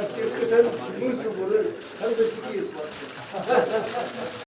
깨끗한 모습을 상도시키기 위해서 왔습니다.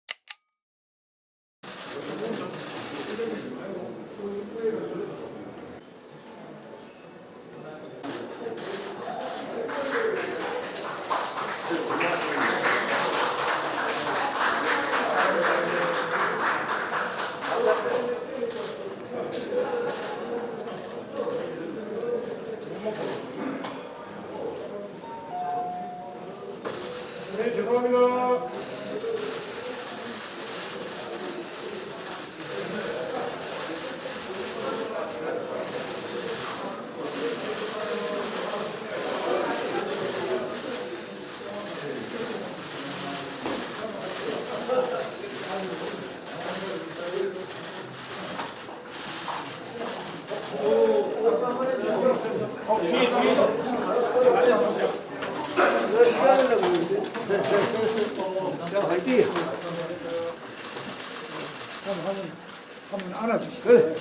안아주시죠. 그래.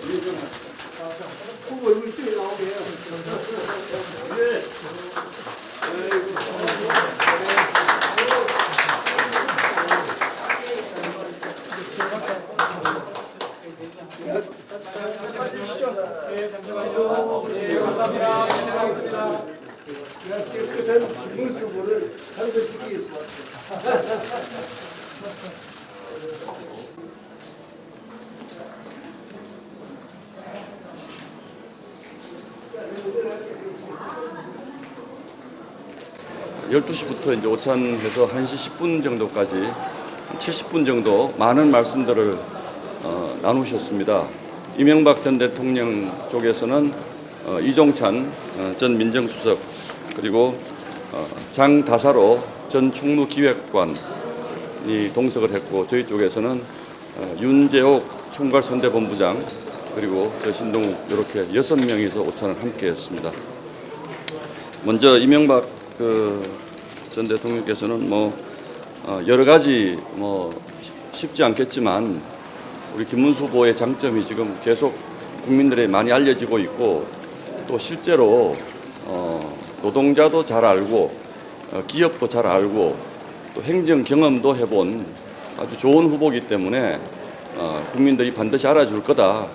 얼굴 이쪽에 나오게 해요. 네. 제가 깨끗한 모습을 상도시키기 위해서 왔습니다. 열두 시부터 이제 오찬해서 1시 10분 정도까지 한 70분 정도 많은 말씀들을 어, 나누셨습니다. 이명박 전 대통령 쪽에서는 어, 이종찬 어, 전 민정수석 그리고 어, 장다사로 전 총무기획관이 동석을 했고 저희 쪽에서는 어, 윤재옥 총괄선대본부장 그리고 저 신동욱 이렇게 여섯 명이서 오찬을 함께 했습니다. 먼저 이명박 그 전 대통령께서는 뭐 어, 여러 가지 뭐 쉽지 않겠지만 우리 김문수 후보의 장점이 지금 계속 국민들에 많이 알려지고 있고 또 실제로 어, 노동자도 잘 알고 어, 기업도 잘 알고 또 행정 경험도 해본 아주 좋은 후보이기 때문에 어, 국민들이 반드시 알아줄 거다.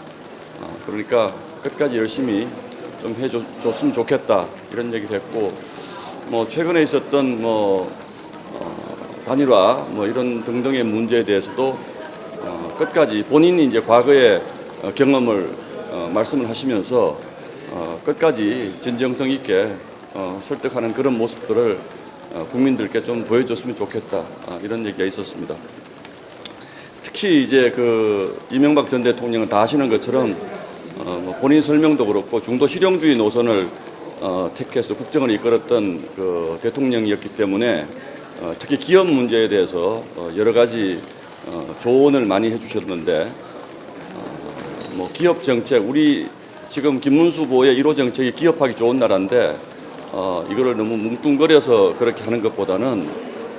어, 그러니까 끝까지 열심히 좀 해줬으면 좋겠다 이런 얘기를 했고 뭐 최근에 있었던 뭐 어, 단일화 뭐 이런 등등의 문제에 대해서도 어, 끝까지 본인이 이제 과거의 어, 경험을 어, 말씀을 하시면서 어, 끝까지 진정성 있게 어, 설득하는 그런 모습들을 어, 국민들께 좀 보여줬으면 좋겠다 아, 이런 얘기가 있었습니다. 특히 이제 그 이명박 전 대통령은 다 아시는 것처럼 어, 뭐 본인 설명도 그렇고 중도 실용주의 노선을 어, 택해서 국정을 이끌었던 그 대통령이었기 때문에 어, 특히 기업 문제에 대해서 어, 여러 가지 어, 조언을 많이 해주셨는데 어, 뭐 기업 정책 우리 지금 김문수 후보의 1호 정책이 기업하기 좋은 나라인데 어, 이거를 너무 뭉뚱거려서 그렇게 하는 것보다는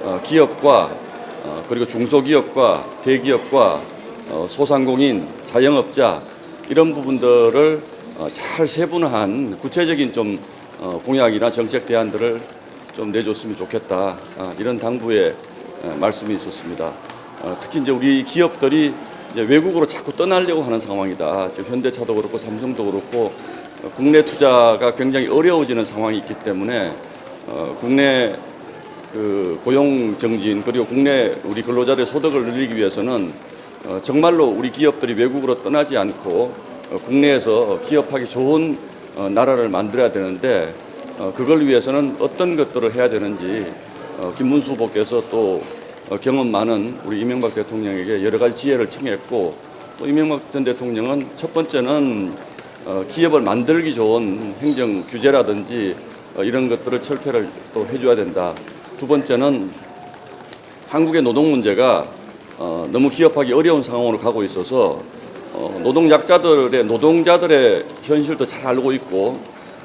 어, 기업과 어, 그리고 중소기업과 대기업과 어, 소상공인, 자영업자 이런 부분들을 어, 잘 세분화한 구체적인 좀 어, 공약이나 정책 대안들을 좀 내줬으면 좋겠다 아, 이런 당부의 어, 말씀이 있었습니다. 어, 특히 이제 우리 기업들이 이제 외국으로 자꾸 떠나려고 하는 상황이다. 지금 현대차도 그렇고 삼성도 그렇고 어, 국내 투자가 굉장히 어려워지는 상황이 있기 때문에 어, 국내 그 고용 정진 그리고 국내 우리 근로자들의 소득을 늘리기 위해서는 어, 정말로 우리 기업들이 외국으로 떠나지 않고 어, 국내에서 기업하기 좋은 어, 나라를 만들어야 되는데 어, 그걸 위해서는 어떤 것들을 해야 되는지 어, 김문수 후보께서 또 어, 경험 많은 우리 이명박 대통령에게 여러 가지 지혜를 청했고 또 이명박 전 대통령은 첫 번째는 어, 기업을 만들기 좋은 행정 규제라든지 어, 이런 것들을 철폐를 또 해줘야 된다. 두 번째는 한국의 노동 문제가 어, 너무 기업하기 어려운 상황으로 가고 있어서 어, 노동약자들의 노동자들의 현실도 잘 알고 있고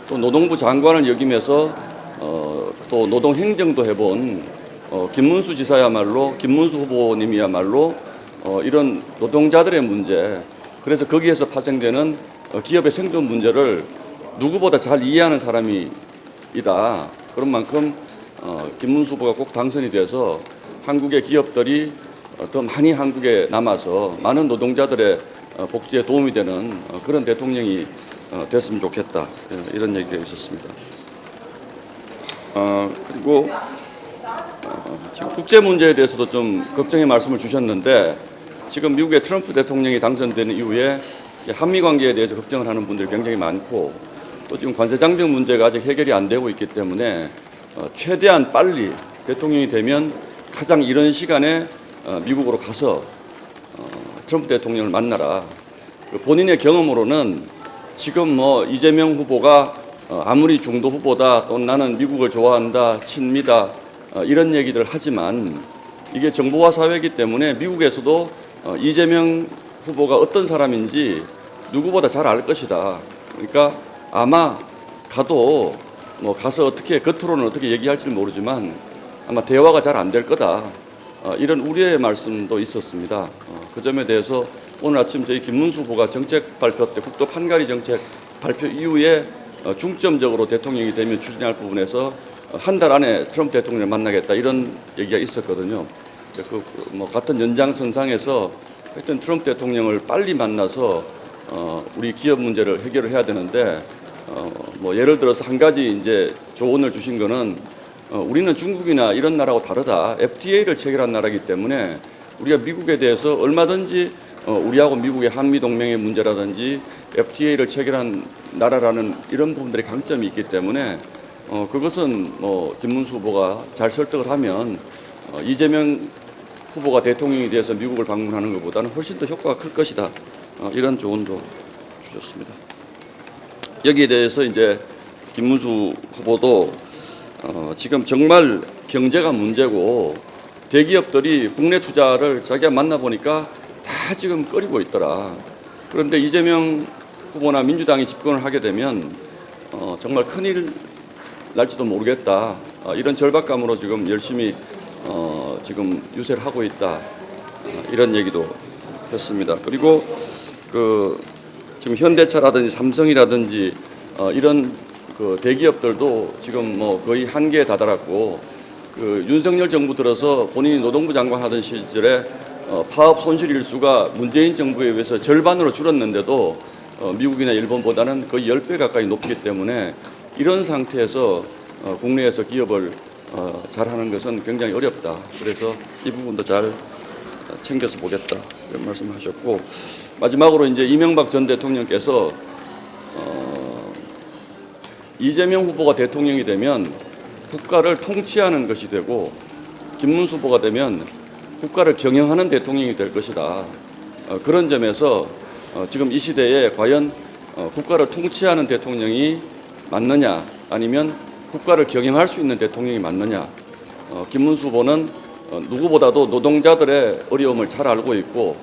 또 노동부 장관을 역임해서 어, 또 노동행정도 해본 어, 김문수 지사야말로 김문수 후보님이야말로 어, 이런 노동자들의 문제 그래서 거기에서 파생되는 어, 기업의 생존 문제를 누구보다 잘 이해하는 사람이다. 그런 만큼 어, 김문수 후보가 꼭 당선이 돼서 한국의 기업들이 어, 더 많이 한국에 남아서 많은 노동자들의 어, 복지에 도움이 되는 어, 그런 대통령이 어, 됐으면 좋겠다 어, 이런 얘기가 있었습니다. 어, 그리고 어, 지금 국제 문제에 대해서도 좀 걱정의 말씀을 주셨는데 지금 미국의 트럼프 대통령이 당선된 이후에 이 한미 관계에 대해서 걱정을 하는 분들이 굉장히 많고 또 지금 관세 장벽 문제가 아직 해결이 안 되고 있기 때문에 어, 최대한 빨리 대통령이 되면 가장 이런 시간에 어, 미국으로 가서 어, 트럼프 대통령을 만나라. 그 본인의 경험으로는 지금 뭐 이재명 후보가 어, 아무리 중도 후보다 또 나는 미국을 좋아한다 친미다 어, 이런 얘기들 하지만 이게 정보화 사회이기 때문에 미국에서도 어, 이재명 후보가 어떤 사람인지 누구보다 잘 알 것이다. 그러니까 아마 가도 뭐 가서 어떻게 겉으로는 어떻게 얘기할지 모르지만 아마 대화가 잘 안 될 거다. 어, 이런 우려의 말씀도 있었습니다. 어, 그 점에 대해서 오늘 아침 저희 김문수 후보가 정책 발표 때 국도 판가리 정책 발표 이후에 어, 중점적으로 대통령이 되면 추진할 부분에서 한 달 안에 트럼프 대통령을 만나겠다 이런 얘기가 있었거든요. 그 뭐 같은 연장선상에서 하여튼 트럼프 대통령을 빨리 만나서 어, 우리 기업 문제를 해결을 해야 되는데 어, 뭐 예를 들어서 한 가지 이제 조언을 주신 거는 어, 우리는 중국이나 이런 나라하고 다르다. FTA를 체결한 나라이기 때문에 우리가 미국에 대해서 얼마든지 어, 우리하고 미국의 한미 동맹의 문제라든지 FTA를 체결한 나라라는 이런 부분들의 강점이 있기 때문에 어, 그것은 뭐 김문수 후보가 잘 설득을 하면 어, 이재명 후보가 대통령이 돼서 미국을 방문하는 것보다는 훨씬 더 효과가 클 것이다. 어, 이런 조언도 주셨습니다. 여기에 대해서 이제 김문수 후보도 어, 지금 정말 경제가 문제고 대기업들이 국내 투자를 자기가 만나보니까 다 지금 꺼리고 있더라. 그런데 이재명 후보나 민주당이 집권을 하게 되면 어, 정말 큰일 날지도 모르겠다. 어, 이런 절박감으로 지금 열심히 어, 지금 유세를 하고 있다. 어, 이런 얘기도 했습니다. 그리고 그 지금 현대차라든지 삼성이라든지 어, 이런 그 대기업들도 지금 뭐 거의 한계에 다다랐고 그 윤석열 정부 들어서 본인이 노동부 장관 하던 시절에 어, 파업 손실 일수가 문재인 정부에 비해서 절반으로 줄었는데도 어, 미국이나 일본보다는 거의 10배 가까이 높기 때문에 이런 상태에서 어, 국내에서 기업을 어, 잘하는 것은 굉장히 어렵다. 그래서 이 부분도 잘 챙겨서 보겠다 이런 말씀하셨고 마지막으로 이제 이명박 전 대통령께서 어, 이재명 후보가 대통령이 되면 국가를 통치하는 것이 되고 김문수 후보가 되면 국가를 경영하는 대통령이 될 것이다. 어, 그런 점에서 어, 지금 이 시대에 과연 어, 국가를 통치하는 대통령이 맞느냐 아니면 국가를 경영할 수 있는 대통령이 맞느냐 어, 김문수 후보는 어, 누구보다도 노동자들의 어려움을 잘 알고 있고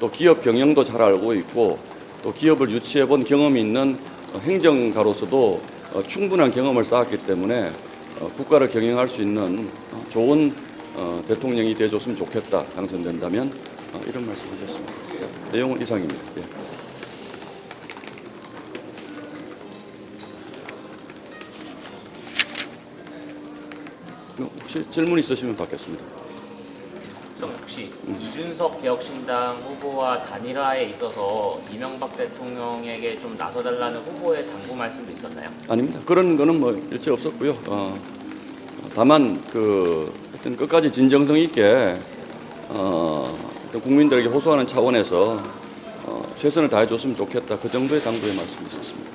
또 기업 경영도 잘 알고 있고 또 기업을 유치해 본 경험이 있는 어, 행정가로서도 어, 충분한 경험을 쌓았기 때문에 어, 국가를 경영할 수 있는 어, 좋은 어, 대통령이 되어줬으면 좋겠다 당선된다면 어, 이런 말씀하셨습니다. 예, 내용은 이상입니다. 예. 어, 혹시 질문 있으시면 받겠습니다. 그럼 혹시 이준석 개혁신당 후보와 단일화에 있어서 이명박 대통령에게 좀 나서달라는 후보의 당부 말씀도 있었나요? 아닙니다. 그런 거는 뭐 일체 없었고요. 어, 다만 그 하여튼 끝까지 진정성 있게 어, 국민들에게 호소하는 차원에서 어, 최선을 다해줬으면 좋겠다. 그 정도의 당부의 말씀이 있었습니다.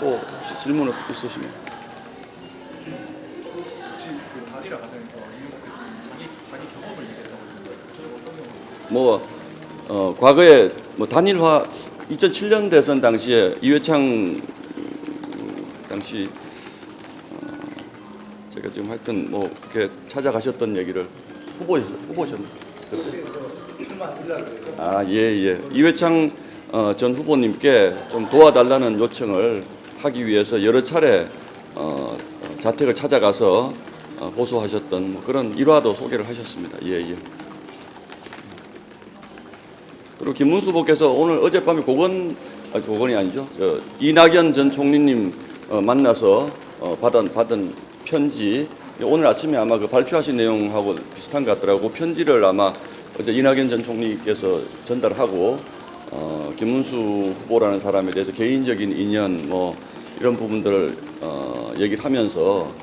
또 혹시 질문 있으시면 그 단일화 과정에서 자기 자기 경험을 했는데 뭐 어, 과거에 뭐 단일화 2007년 대선 당시에 이회창 음, 당시 어, 제가 지금 하여튼 뭐 이렇게 찾아가셨던 얘기를 후보 후보셨나? 아, 예, 예. 이회창 어, 전 후보님께 좀 도와달라는 요청을 하기 위해서 여러 차례 어, 어, 자택을 찾아가서 어, 호소하셨던 뭐 그런 일화도 소개를 하셨습니다. 예, 예. 그리고 김문수 후보께서 오늘 어젯밤에 고건 아, 5건이 아니죠. 저 이낙연 전 총리님 어, 만나서 어, 받은 받은 편지 오늘 아침에 아마 그 발표하신 내용하고 비슷한 것 같더라고. 편지를 아마 어제 이낙연 전 총리께서 전달하고 어, 김문수 후보라는 사람에 대해서 개인적인 인연 뭐 이런 부분들을 어, 얘기를 하면서 어,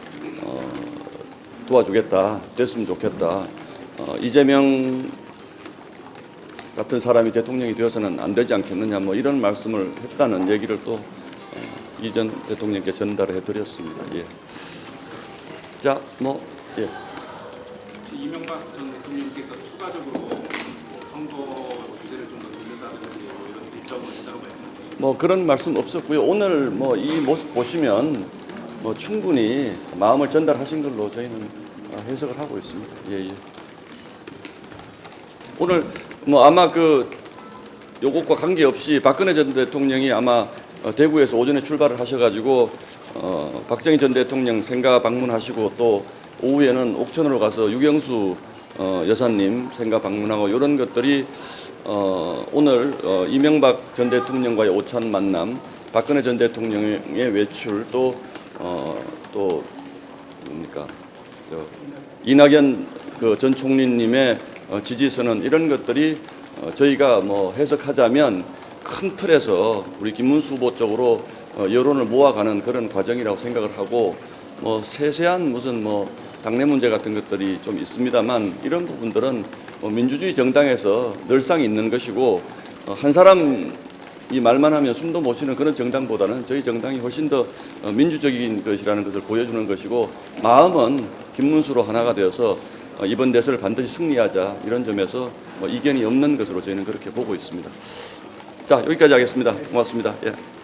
도와주겠다 됐으면 좋겠다 어, 이재명 같은 사람이 대통령이 되어서는 안 되지 않겠느냐 뭐 이런 말씀을 했다는 얘기를 또 어, 이전 대통령께 전달해 드렸습니다. 예. 자, 뭐 예. 이명박 전 대통령께서 추가적으로 뭐 선거 유세를 좀더뭐 이런 일정을 있다고 말씀하셨죠. 뭐 그런 말씀 없었고요. 오늘 뭐 이 모습 보시면 뭐 충분히 마음을 전달하신 걸로 저희는 어, 해석을 하고 있습니다. 예, 예. 오늘 뭐 아마 그 요것과 관계없이 박근혜 전 대통령이 아마 어, 대구에서 오전에 출발을 하셔가지고 어, 박정희 전 대통령 생가 방문하시고 또 오후에는 옥천으로 가서 유경수 어, 여사님 생가 방문하고 이런 것들이 어, 오늘 어, 이명박 전 대통령과의 오찬 만남, 박근혜 전 대통령의 외출 또 어, 또 뭡니까? 저, 이낙연 그 전 총리님의 어, 지지선언 이런 것들이 어, 저희가 뭐 해석하자면 큰 틀에서 우리 김문수 후보 쪽으로 어, 여론을 모아가는 그런 과정이라고 생각을 하고 뭐 세세한 무슨 뭐 당내 문제 같은 것들이 좀 있습니다만 이런 부분들은 뭐 민주주의 정당에서 늘상 있는 것이고 어, 한 사람 이 말만 하면 숨도 못 쉬는 그런 정당보다는 저희 정당이 훨씬 더 어, 민주적인 것이라는 것을 보여주는 것이고 마음은 김문수로 하나가 되어서 어, 이번 대선을 반드시 승리하자 이런 점에서 뭐 이견이 없는 것으로 저희는 그렇게 보고 있습니다. 자 여기까지 하겠습니다. 고맙습니다. 예.